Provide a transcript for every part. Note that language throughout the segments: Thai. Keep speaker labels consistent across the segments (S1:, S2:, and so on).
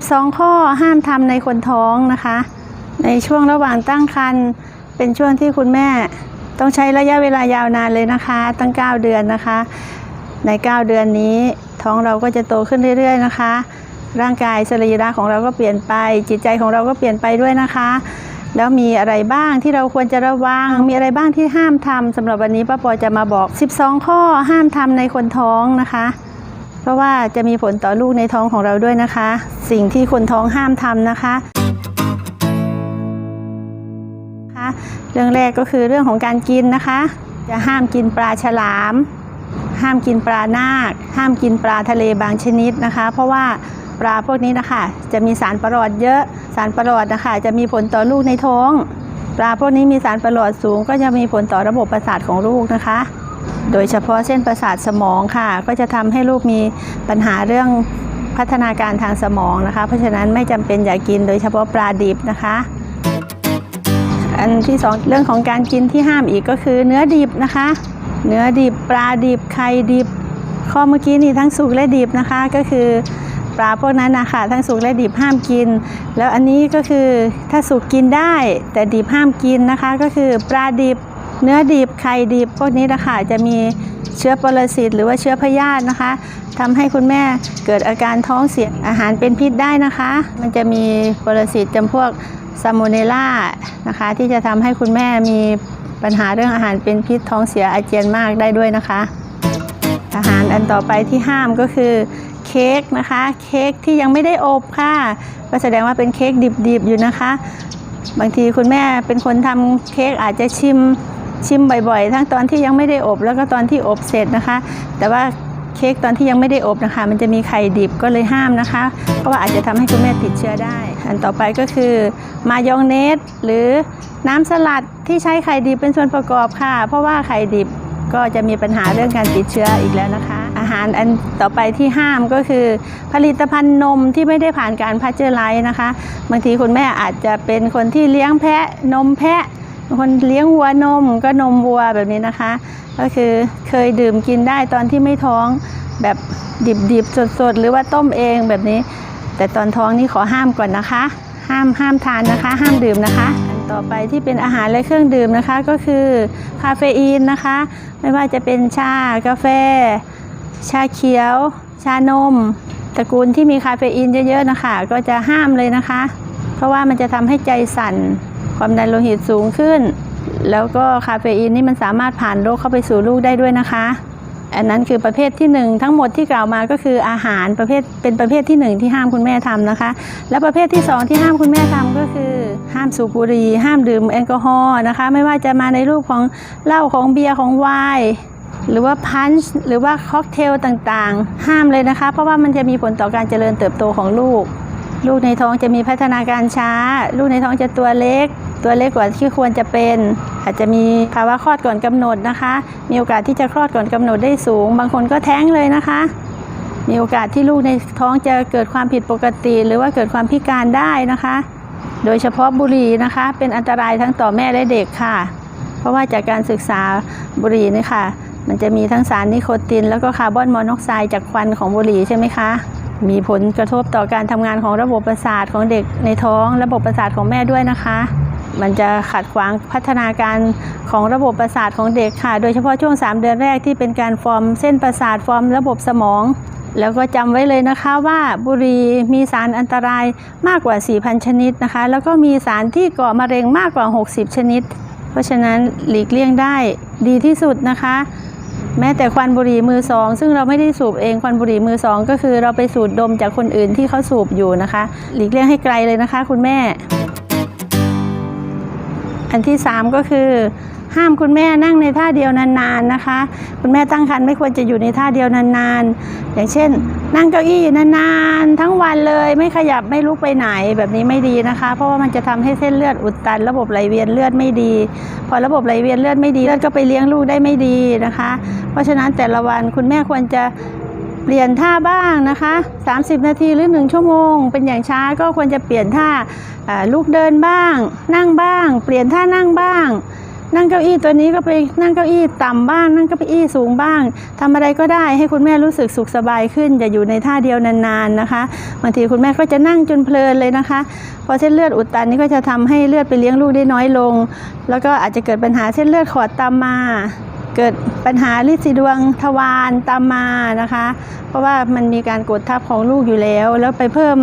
S1: 12 ข้อห้ามทำในคนท้องนะคะ ในช่วงระหว่างตั้งครรภ์เป็นช่วงที่คุณแม่ต้องใช้ระยะเวลายาวนานเลยนะคะ ตั้ง 9 เดือนนะคะ ใน 9 เดือนนี้ท้องเราก็จะโตขึ้นเรื่อย ๆ นะคะ ร่างกายสรีระของเราก็เปลี่ยนไป จิตใจของเราก็เปลี่ยนไปด้วยนะคะ แล้วมีอะไรบ้างที่เราควรจะระวัง มีอะไรบ้างที่ห้ามทำสำหรับวันนี้ป้าปอจะมาบอก 12 ข้อห้ามทำในคนท้องนะคะ เพราะว่าจะมีผลต่อลูกในท้องของเราด้วยนะคะ สิ่งที่คนท้องห้ามทำนะคะคะ เรื่องแรกก็คือเรื่องของการกินนะคะ จะห้ามกินปลาฉลาม ห้ามกินปลานาค ห้ามกินปลาทะเลบางชนิดนะคะ เพราะว่าปลาพวกนี้นะคะ จะมีสารประหลอดเยอะ สารประหลอดนะคะ จะมีผลต่อลูกในท้อง ปลาพวกนี้มีสารประหลอดสูง ก็จะมีผลต่อระบบประสาทของลูกนะคะ โดยเฉพาะเส้นประสาทสมองค่ะ ก็จะทำให้ลูกมีปัญหาเรื่อง พัฒนาการทางสมองนะคะ เพราะฉะนั้นไม่จำเป็นอย่ากินโดยเฉพาะปลาดิบนะคะ อันที่สองเรื่องของการกินที่ห้ามอีกก็คือเนื้อดิบนะคะ เนื้อดิบปลาดิบไข่ดิบ ข้อเมื่อกี้นี่ทั้งสุกและดิบนะคะก็คือปลาพวกนั้นนะคะทั้งสุกและดิบห้ามกิน แล้วอันนี้ก็คือถ้าสุกกินได้ แต่ดิบห้ามกินนะคะ ก็คือปลาดิบ เนื้อดิบไข่ดิบพวกนี้นะคะจะมีเชื้อปรสิตหรือว่าเชื้อพยาธินะคะทำให้คุณแม่เกิดอาการท้องเสียอาหารเป็นพิษได้นะคะ มันจะมีปรสิตจำพวกซาโมเนล่านะคะ ที่จะทำให้คุณแม่มีปัญหาเรื่องอาหารเป็นพิษท้องเสียอาเจียนมากได้ด้วยนะคะ อาหารอันต่อไปที่ห้ามก็คือเค้กนะคะ เค้กที่ยังไม่ได้อบค่ะ ก็แสดงว่าเป็นเค้กดิบๆอยู่นะคะ บางทีคุณแม่เป็นคนทำเค้กอาจจะชิมชิมบ่อยๆ ทั้งตอนที่ยังไม่ได้อบแล้วก็ตอนที่อบเสร็จนะคะ แต่ว่า เค้กตอนที่ยังไม่ได้อบนะคะ มันจะมีไข่ดิบก็เลยห้ามนะคะ เพราะว่าอาจจะทำให้คุณแม่ติดเชื้อได้ อันต่อไปก็คือ มายองเนสหรือน้ำสลัดที่ใช้ไข่ดิบเป็นส่วนประกอบค่ะ เพราะว่าไข่ดิบก็จะมีปัญหาเรื่องการติดเชื้ออีกแล้วนะคะ อาหารอันต่อไปที่ห้ามก็คือ ผลิตภัณฑ์นมที่ไม่ได้ผ่านการพัชเจอร์ไลท์นะคะ บางทีคุณแม่อาจจะเป็นคนที่เลี้ยงแพะนมแพะ คนเลี้ยงวัวนมก็นมวัวแบบนี้นะคะ ก็คือเคยดื่มกินได้ตอนที่ไม่ท้องแบบดิบๆสดๆ หรือว่าต้มเองแบบนี้ แต่ตอนท้องนี่ขอห้ามก่อนนะคะ ห้ามห้ามทานนะคะ ห้ามดื่มนะคะต่อไปที่เป็นอาหารและเครื่องดื่มนะคะ ก็คือคาเฟอีนนะคะ ไม่ว่าจะเป็นชากาแฟ ชาเขียว ชานมตระกูลที่มีคาเฟอีนเยอะๆนะคะ ก็จะห้ามเลยนะคะ เพราะว่ามันจะทำให้ใจสั่น ความดันโลหิตสูงขึ้น แล้วก็คาเฟอีนนี่มันสามารถผ่านโรคเข้าไปสู่ลูกได้ด้วยนะคะ อันนั้นคือประเภทที่หนึ่งทั้งหมดที่กล่าวมาก็คืออาหารประเภทเป็นประเภทที่หนึ่งที่ห้ามคุณแม่ทำนะคะ และประเภทที่สองที่ห้ามคุณแม่ทำก็คือ ห้ามสูบบุหรี่ห้ามดื่มแอลกอฮอล์นะคะ ไม่ว่าจะมาในรูปของเหล้าของเบียร์ของไวน์หรือว่าพันช์หรือว่าค็อกเทลต่างๆ ห้ามเลยนะคะ เพราะว่ามันจะมีผลต่อการเจริญเติบโตของลูก ลูกในท้องจะมีพัฒนาการช้า ลูกในท้องจะตัวเล็ก ตัวเล็กกว่าที่ควรจะเป็น อาจจะมีภาวะคลอดก่อนกำหนดนะคะ มีโอกาสที่จะคลอดก่อนกำหนดได้สูง บางคนก็แท้งเลยนะคะ มีโอกาสที่ลูกในท้องจะเกิดความผิดปกติ หรือว่าเกิดความพิการได้นะคะ โดยเฉพาะบุหรี่นะคะ เป็นอันตรายทั้งต่อแม่และเด็กค่ะ เพราะว่าจากการศึกษาบุหรี่นี่ค่ะมันจะมีทั้งสารนิโคติน แล้วก็คาร์บอนมอนอกไซด์จากควันของบุหรี่ใช่ไหมคะ มีผลกระทบต่อการทำงานของระบบประสาทของเด็กในท้อง ระบบประสาทของแม่ด้วยนะคะ มันจะขัดขวางพัฒนาการของระบบประสาทของเด็กค่ะ โดยเฉพาะช่วง 3 เดือนแรกที่เป็นการฟอร์มเส้นประสาทฟอร์มระบบสมอง แล้วก็จำไว้เลยนะคะว่าบุหรี่มีสารอันตรายมากกว่า 4,000 ชนิดนะคะ แล้วก็มีสารที่ก่อมะเร็งมากกว่า 60 ชนิด เพราะฉะนั้นหลีกเลี่ยงได้ดีที่สุดนะคะ แม้แต่ควันบุหรี่มือสอง ซึ่งเราไม่ได้สูบเองควันบุหรี่มือสอง ก็คือเราไปสูดดมจากคนอื่นที่เขาสูบอยู่นะคะ หลีกเลี่ยงให้ไกลเลยนะคะ คุณแม่ อันที่สามก็คือ ห้ามคุณแม่นั่งในท่าเดียวนานๆนะคะ คุณแม่ตั้งครรภ์ไม่ควรจะอยู่ในท่าเดียวนานๆ อย่างเช่น นั่งเก้าอี้นานๆ ทั้งวันเลยไม่ขยับไม่ลุกไปไหนแบบนี้ไม่ดีนะคะ เพราะว่ามันจะทำให้เส้นเลือดอุดตัน ระบบไหลเวียนเลือดไม่ดี พอระบบไหลเวียนเลือดไม่ดีเลือดก็ไปเลี้ยงลูกได้ไม่ดีนะคะ เพราะฉะนั้นแต่ละวันคุณแม่ควรจะ เปลี่ยนท่าบ้างนะคะ 30 นาทีหรือ 1 ชั่วโมง เป็นอย่างช้าก็ควรจะเปลี่ยนท่าอ่าลุกเดินบ้าง นั่งบ้าง เปลี่ยนท่านั่งบ้าง นั่งเก้าอี้ตัวนี้ก็ไปนั่งเก้าอี้ต่ำบ้าง นั่งเก้าอี้สูงบ้างทำอะไรก็ได้ให้คุณแม่รู้สึกสุขสบายขึ้นอย่าอยู่ในท่าเดียวนานๆนะคะบางทีคุณแม่ก็จะนั่งจนเพลินเลยนะคะพอเส้นเลือดอุดตันนี่ก็จะทำให้เลือดไปเลี้ยงลูกได้น้อยลง แล้วก็อาจจะเกิดปัญหาเส้นเลือดขอดตามมา เกิดปัญหาลินสีดวงทวารตามมานะคะ เพราะว่ามันมีการกดทับของลูกอยู่แล้ว แล้วไปเพิ่ม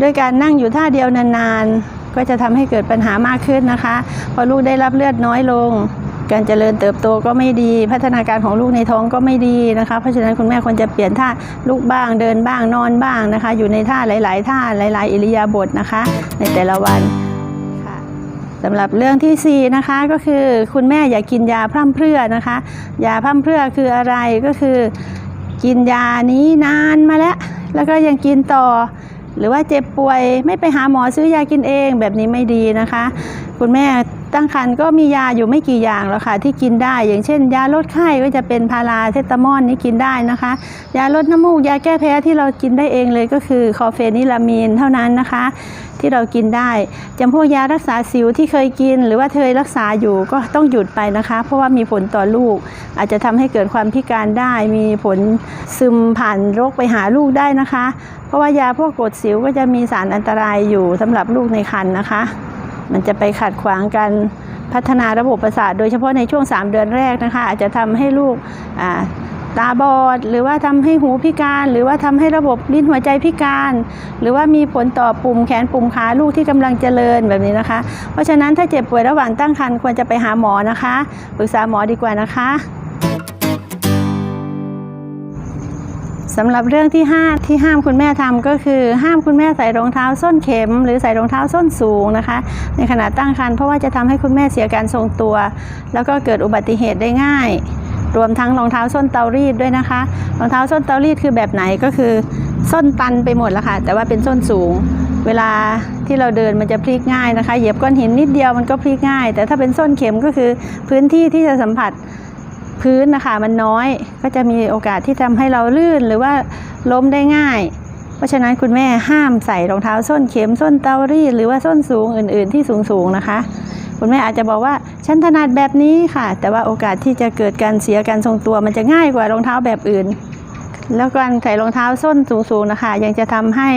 S1: ด้วยการนั่งอยู่ท่าเดียวนานๆ ก็จะทำให้เกิดปัญหามากขึ้นนะคะ พอลูกได้รับเลือดน้อยลง การเจริญเติบโตก็ไม่ดี พัฒนาการของลูกในท้องก็ไม่ดีนะคะ เพราะฉะนั้นคุณแม่ควรจะเปลี่ยนท่าลูกบ้างเดินบ้างนอนบ้างนะคะ อยู่ในท่าหลาย ๆ ท่าหลาย ๆ อิริยาบถนะคะ ในแต่ละวัน สำหรับเรื่องที่ 4 นะคะก็คือคุณแม่อย่ากินยาพร่ำเพรื่อนะคะ ยาพร่ำเพรื่อคืออะไรก็คือ กินยานี้นานมาแล้ว แล้วก็ยังกินต่อ หรือว่าเจ็บป่วยไม่ไปหาหมอซื้อยากินเองแบบนี้ไม่ดีนะคะ คุณแม่ ตั้งครรภ์ก็มียาอยู่ไม่กี่อย่างแล้วค่ะ ที่กินได้ อย่างเช่น ยาลดไข้ก็จะเป็นพาราเซตามอลนี่กินได้นะคะ ยาลดน้ำมูกยาแก้แพ้ที่เรากินได้เองเลยก็คือคอเฟนิลามีนเท่านั้นนะคะ ที่เรากินได้จำพวกยารักษาสิวที่เคยกิน หรือว่าเคยรักษาอยู่ก็ต้องหยุดไปนะคะ เพราะว่ามีผลต่อลูก อาจจะทำให้เกิดความพิการได้ มีผลซึมผ่านโรคไปหาลูกได้นะคะ เพราะว่ายาพวกกดสิวก็จะมีสารอันตรายอยู่สำหรับลูกในครรภ์นะคะ มันจะไปขัดขวางการพัฒนาระบบประสาท โดยเฉพาะในช่วง 3 เดือนแรกนะคะ อาจจะทำให้ลูกตาบอด หรือว่าทำให้หูพิการ หรือว่าทำให้ระบบลิ้นหัวใจพิการ หรือว่ามีผลต่อปุ่มแขนปุ่มขาลูกที่กำลังเจริญแบบนี้นะคะ เพราะฉะนั้นถ้าเจ็บป่วยระหว่างตั้งครรภ์ควรจะไปหาหมอนะคะปรึกษาหมอดีกว่านะคะ สำหรับเรื่องที่ 5 ที่ห้ามคุณแม่ทำก็คือ ห้ามคุณแม่ใส่รองเท้าส้นเข็ม หรือใส่รองเท้าส้นสูงนะคะ ในขณะตั้งครรภ์เพราะว่าจะทำให้คุณแม่เสียการทรงตัว แล้วก็เกิดอุบัติเหตุได้ง่าย รวมทั้งรองเท้าส้นเตารีดด้วยนะคะ รองเท้าส้นเตารีดคือแบบไหนก็คือ ส้นตันไปหมดแล้วค่ะ แต่ว่าเป็นส้นสูง เวลาที่เราเดินมันจะพลิกง่ายนะคะ เหยียบก้อนหินนิดเดียวมันก็พลิกง่าย แต่ถ้าเป็นส้นเข็มก็คือพื้นที่ที่จะสัมผัส พื้นนะคะมันน้อยก็จะมีโอกาสที่ทำให้เราลื่นหรือว่าล้มได้ง่าย เพราะฉะนั้นคุณแม่ห้ามใส่รองเท้าส้นเข็มส้นเตารีดหรือว่าส้นสูงอื่น ๆ ที่สูงๆนะคะ คุณแม่อาจจะบอกว่าฉันถนัดแบบนี้ค่ะ แต่ว่าโอกาสที่จะเกิดการเสียการทรงตัวมันจะง่ายกว่ารองเท้าแบบอื่น แล้วการใส่รองเท้าส้นสูงๆนะคะ ยังจะทำให้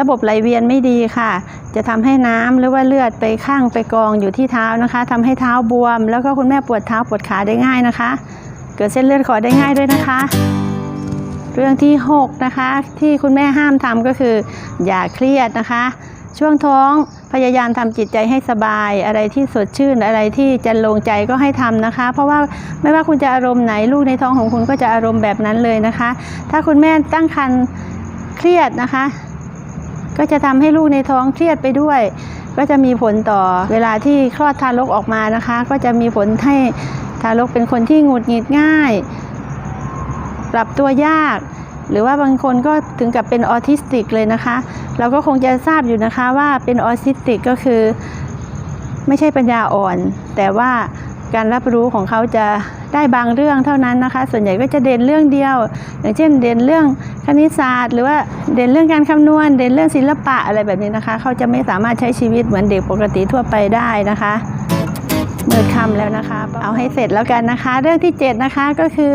S1: ระบบไหลเวียนไม่ดีค่ะ จะทำให้น้ำหรือว่าเลือดไปข้างไปกองอยู่ที่เท้านะคะทำให้เท้าบวม แล้วก็คุณแม่ปวดเท้าปวดขาได้ง่ายนะคะ เกิดเส้นเลือดขอดได้ง่ายด้วยนะคะ เรื่องที่ 6 นะคะ ที่คุณแม่ห้ามทำก็คือ อย่าเครียดนะคะ ช่วงท้องพยายามทำจิตใจให้สบาย อะไรที่สดชื่นอะไรที่จะลงใจก็ให้ทำนะคะ เพราะว่าไม่ว่าคุณจะอารมณ์ไหนลูกในท้องของคุณก็จะอารมณ์แบบนั้นเลยนะคะ ถ้าคุณแม่ตั้งครรภ์เครียดนะคะ ก็จะทำให้ลูกในท้องเครียดไปด้วย ก็จะมีผลต่อเวลาที่คลอดทารกออกมานะคะ ก็จะมีผลให้ทารกเป็นคนที่หงุดหงิดง่าย ปรับตัวยาก หรือว่าบางคนก็ถึงกับเป็นออทิสติกเลยนะคะ เราก็คงจะทราบอยู่นะคะว่าเป็นออทิสติกก็คือ ไม่ใช่ปัญญาอ่อน แต่ว่าการรับรู้ของเขาจะ ได้บางเรื่องเท่านั้นนะคะ ส่วนใหญ่ก็จะเด่นเรื่องเดียว อย่างเช่นเด่นเรื่องคณิตศาสตร์ หรือว่าเด่นเรื่องการคำนวณ เด่นเรื่องศิลปะอะไรแบบนี้นะคะ เขาจะไม่สามารถใช้ชีวิตเหมือนเด็กปกติทั่วไปได้นะคะเมืดค่ำแล้วนะคะ เอาให้เสร็จแล้วกันนะคะ เรื่องที่ 7 นะคะก็คือ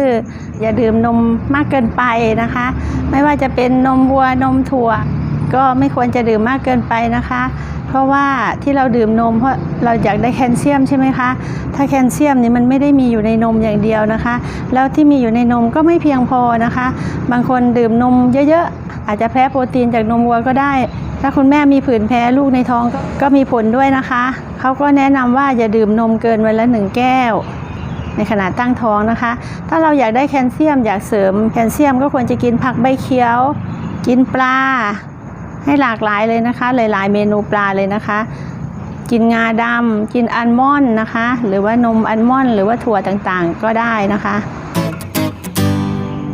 S1: อย่าดื่มนมมากเกินไปนะคะ ไม่ว่าจะเป็นนมวัวนมถั่ว ก็ไม่ควรจะดื่มมากเกินไปนะคะ เพราะว่าที่เราดื่มนมเพราะเราอยากได้แคลเซียมใช่ไหมคะ ถ้าแคลเซียมนี่มันไม่ได้มีอยู่ในนมอย่างเดียวนะคะ แล้วที่มีอยู่ในนมก็ไม่เพียงพอนะคะ บางคนดื่มนมเยอะๆ อาจจะแพ้โปรตีนจากนมวัวก็ได้ ถ้าคุณแม่มีผื่นแพ้ลูกในท้องก็มีผลด้วยนะคะ เขาก็แนะนำว่าอย่าดื่มนมเกินวันละหนึ่งแก้วในขณะตั้งท้องนะคะ ถ้าเราอยากได้แคลเซียมอยากเสริมแคลเซียมก็ควรจะกินผักใบเขียว กินปลา ให้หลากหลายเลยนะคะ หลาย ๆ เมนูปลาเลยนะคะ กินงาดำกินอัลมอนด์นะคะ หรือว่านมอัลมอนด์หรือว่าถั่วต่างๆ ก็ได้นะคะ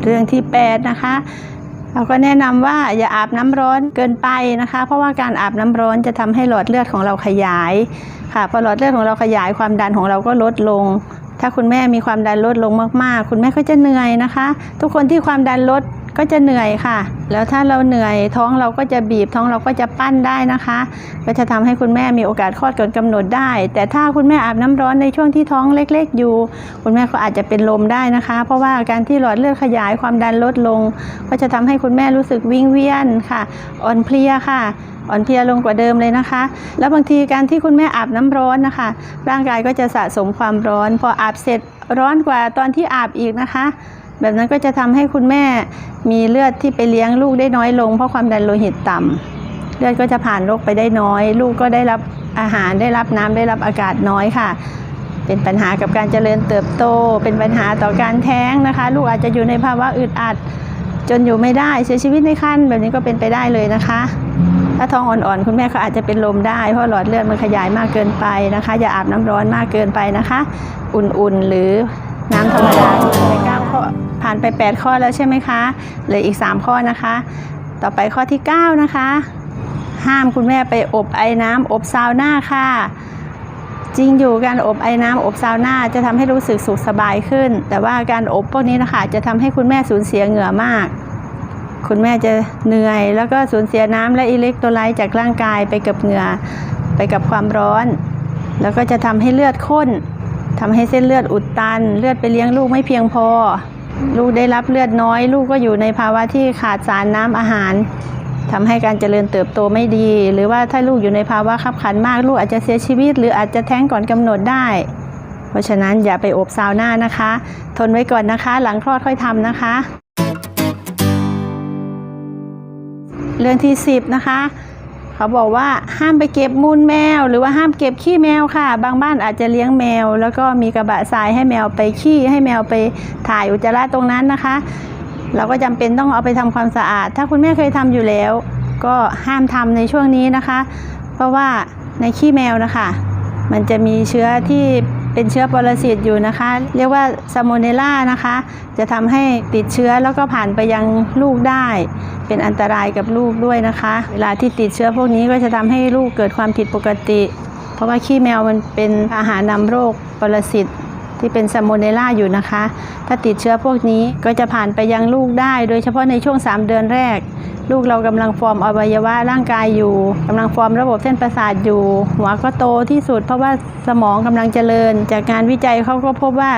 S1: เรื่องที่ 8 นะคะเราก็แนะนำว่าอย่าอาบน้ำร้อนเกินไปนะคะ เพราะว่าการอาบน้ำร้อนจะทำให้หลอดเลือดของเราขยายค่ะพอหลอดเลือดของเราขยายความดันของเราก็ลดลง ถ้าคุณแม่มีความดันลดลงมากๆ คุณแม่ก็จะเหนื่อยนะคะ ทุกคนที่ความดันลด ก็จะเหนื่อยค่ะ แล้วถ้าเราเหนื่อยท้องเราก็จะบีบท้องเราก็จะปั้นได้นะคะ ก็จะทำให้คุณแม่มีโอกาสคลอดก่อนกำหนดได้ แต่ถ้าคุณแม่อาบน้ำร้อนในช่วงที่ท้องเล็ก ๆ อยู่ คุณแม่ก็อาจจะเป็นลมได้นะคะ เพราะว่าการที่หลอดเลือดขยายความดันลดลง ก็จะทำให้คุณแม่รู้สึกวิงเวียนค่ะ อ่อนเพลียค่ะอ่อนเพลียลงกว่าเดิมเลยนะคะ แล้วบางทีการที่คุณแม่อาบน้ำร้อนนะคะ ร่างกายก็จะสะสมความร้อน พออาบเสร็จร้อนกว่าตอนที่อาบอีกนะคะ แบบนั้นก็จะทำให้คุณแม่มีเลือดที่ไปเลี้ยงลูกได้น้อยลง เพราะความดันโลหิตต่ำเลือดก็จะผ่านโรคไปได้น้อย ลูกก็ได้รับอาหารได้รับน้ำได้รับอากาศน้อยค่ะ เป็นปัญหากับการเจริญเติบโต เป็นปัญหาต่อการแท้งนะคะ ลูกอาจจะอยู่ในภาวะอึดอัด จนอยู่ไม่ได้เสียชีวิตในครรภ์แบบนี้ก็เป็นไปได้เลยนะคะ ถ้าท้องอ่อนๆ คุณแม่ก็อาจจะเป็นลมได้ เพราะหลอดเลือดมันขยายมากเกินไปนะคะ อย่าอาบน้ำร้อนมากเกินไปนะคะ อุ่นๆหรือน้ำธรรมดาไปเก้าข้อ ผ่านไป 8 ข้อแล้วใช่ไหมคะเหลืออีก 3 ข้อนะคะ ต่อไปข้อที่ 9 นะคะ ห้ามคุณแม่ไปอบไอ้น้ำอบซาวน่าค่ะ จริงอยู่การอบไอ้น้ำอบซาวน่าจะทำให้รู้สึกสุขสบายขึ้น แต่ว่าการอบพวกนี้นะคะจะทำให้คุณแม่สูญเสียเหงื่อมากคุณแม่จะเหนื่อย แล้วก็สูญเสียน้ำและอิเล็กโทรไลต์จากร่างกายไปกับเหงื่อไปกับความร้อน แล้วก็จะทำให้เลือดข้นทำให้เส้นเลือดอุดตัน เลือดไปเลี้ยงลูกไม่เพียงพอ ลูกได้รับเลือดน้อย ลูกก็อยู่ในภาวะที่ขาดสารน้ำอาหารทำให้การเจริญเติบโตไม่ดี หรือว่าถ้าลูกอยู่ในภาวะขับขันมาก ลูกอาจจะเสียชีวิต หรืออาจจะแท้งก่อนกำหนดได้ เพราะฉะนั้นอย่าไปอบซาวน่านะคะ ทนไว้ก่อนนะคะ หลังคลอดค่อยทำนะคะ เรื่องที่ 10 นะคะ เขาบอกว่าห้ามไปเก็บมูลแมว หรือว่าห้ามเก็บขี้แมวค่ะ บางบ้านอาจจะเลี้ยงแมว แล้วก็มีกระบะทรายให้แมวไปขี้ให้แมวไปถ่ายอุจจาระตรงนั้นนะคะ เราก็จำเป็นต้องเอาไปทำความสะอาด ถ้าคุณแม่เคยทำอยู่แล้ว ก็ห้ามทำในช่วงนี้นะคะ เพราะว่าในขี้แมวนะคะ มันจะมีเชื้อที่ เป็นเชื้อปรสิตอยู่นะคะ เรียกว่าซาโมเนล่านะคะ จะทำให้ติดเชื้อแล้วก็ผ่านไปยังลูกได้ เป็นอันตรายกับลูกด้วยนะคะ เวลาที่ติดเชื้อพวกนี้ก็จะทำให้ลูกเกิดความผิดปกติ เพราะว่าขี้แมวมันเป็นอาหารนำโรคปรสิต ที่เป็นซาโมเนล่าอยู่นะคะ ถ้าติดเชื้อพวกนี้ก็จะผ่านไปยังลูกได้ โดยเฉพาะในช่วง 3 เดือนแรก ลูกเรากำลังฟอร์มอวัยวะร่างกายอยู่กำลังฟอร์มระบบเส้นประสาทอยู่ หัวก็โตที่สุดเพราะว่าสมองกำลังเจริญ จากการวิจัยเขาก็พบว่า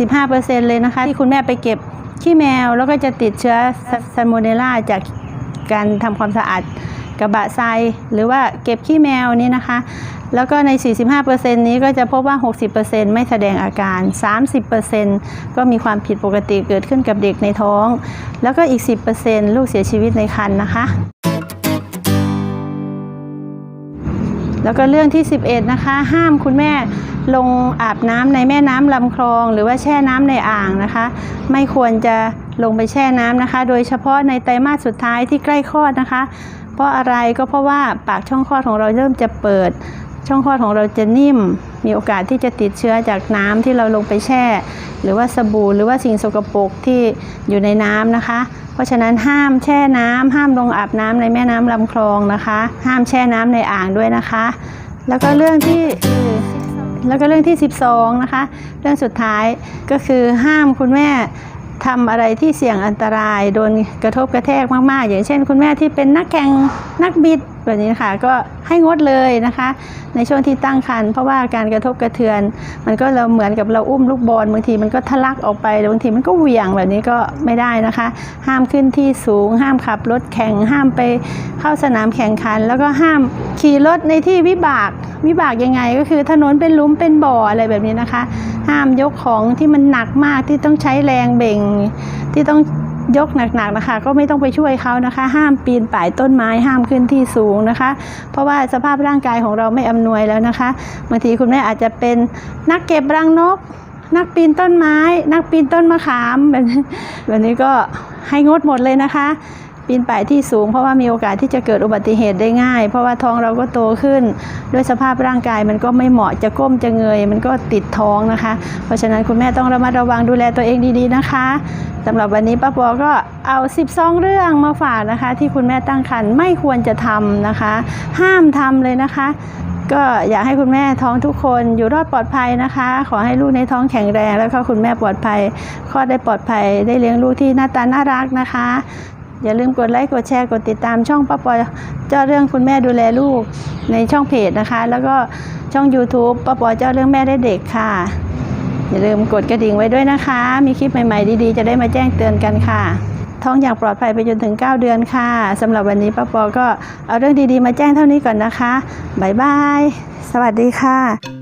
S1: 45%เลยนะคะ ที่คุณแม่ไปเก็บขี้แมวแล้วก็จะติดเชื้อซาโมเนล่าจากการทำความสะอาดกระบะทรายหรือว่าเก็บขี้แมวนี่นะคะ แล้วก็ใน 45%นี้ก็จะพบว่า 60%ไม่แสดงอาการ 30%ก็มีความผิดปกติเกิดขึ้นกับเด็กในท้อง แล้วก็อีก 10%ลูกเสียชีวิตในครรภ์นะคะแล้วก็เรื่องที่ 11 นะคะ ห้ามคุณแม่ลงอาบน้ำในแม่น้ำลำคลอง หรือว่าแช่น้ำในอ่างนะคะ ไม่ควรจะลงไปแช่น้ำนะคะ โดยเฉพาะในไตรมาสสุดท้ายที่ใกล้คลอดนะคะ เพราะอะไรก็เพราะว่าปากช่องคลอดของเราเริ่มจะเปิด ช่องคลอดของเราจะนิ่ม มีโอกาสที่จะติดเชื้อจากน้ำที่เราลงไปแช่ หรือว่าสบู่หรือว่าสิ่งสกปรกที่อยู่ในน้ำนะคะ เพราะฉะนั้นห้ามแช่น้ำห้ามลงอาบน้ำในแม่น้ำลำคลองนะคะ ห้ามแช่น้ำในอ่างด้วยนะคะ แล้วก็เรื่องที่แล้วก็เรื่องที่ 12 นะคะ เรื่องสุดท้ายก็คือห้ามคุณแม่ทำอะไรที่เสี่ยงอันตราย โดนกระทบกระแทกมาก ๆ อย่างเช่น คุณแม่ที่เป็นนักแข่งนักบิด แบบนี้ค่ะก็ให้งดเลยนะคะ ในช่วงที่ตั้งครรภ์เพราะว่าการกระทบกระเทือน มันก็เราเหมือนกับเราอุ้มลูกบอลบางทีมันก็ทะลักออกไปบางทีมันก็เหวี่ยงแบบนี้ก็ไม่ได้นะคะ ห้ามขึ้นที่สูง ห้ามขับรถแข่งห้ามไปเข้าสนามแข่งขัน แล้วก็ห้ามขี่รถในที่วิบากวิบากยังไงก็คือถนนเป็นลุมเป็นบ่ออะไรแบบนี้นะคะ ห้ามยกของที่มันหนักมากที่ต้องใช้แรงเบ่งที่ต้อง ยกหนักๆนะคะ ก็ไม่ต้องไปช่วยเขานะคะ ห้ามปีนป่ายต้นไม้ห้ามขึ้นที่สูงนะคะ เพราะว่าสภาพร่างกายของเราไม่อำนวยแล้วนะคะบางทีคุณแม่อาจจะเป็นนักเก็บรังนก นักปีนต้นไม้ นักปีนต้นมะขามแบบนี้แบบนี้ก็ให้งดหมดเลยนะคะ ปีนป่ายที่สูง เพราะว่ามีโอกาสที่จะเกิดอุบัติเหตุได้ง่าย เพราะว่าท้องเราก็โตขึ้น ด้วยสภาพร่างกายมันก็ไม่เหมาะจะก้มจะเงย มันก็ติดท้องนะคะ เพราะฉะนั้นคุณแม่ต้องระมัดระวังดูแลตัวเองดีๆนะคะสำหรับวันนี้ป้าปอก็เอา 12 เรื่องมาฝากนะคะ ที่คุณแม่ตั้งครรภ์ไม่ควรจะทำนะคะ ห้ามทำเลยนะคะก็อยากให้คุณแม่ท้องทุกคนอยู่รอดปลอดภัยนะคะ ขอให้ลูกในท้องแข็งแรง แล้วก็คุณแม่ปลอดภัยคลอดได้ปลอดภัยได้เลี้ยงลูกที่หน้าตาน่ารักนะคะ อย่าลืมกดไลค์กดแชร์กดติดตามช่องป้าปอเจ้าเรื่องคุณแม่ดูแลลูกในช่องเพจนะคะ แล้วก็ช่อง YouTube ป้าปอเจ้าเรื่องแม่ได้เด็กค่ะ อย่าลืมกดกระดิ่งไว้ด้วยนะคะ มีคลิปใหม่ๆดีๆ จะได้มาแจ้งเตือนกันค่ะ ท้องอย่างปลอดภัยไปจนถึง 9 เดือนค่ะสำหรับวันนี้ป้าปอก็เอาเรื่องดีๆ มาแจ้งเท่านี้ก่อนนะคะบ๊ายบายสวัสดีค่ะ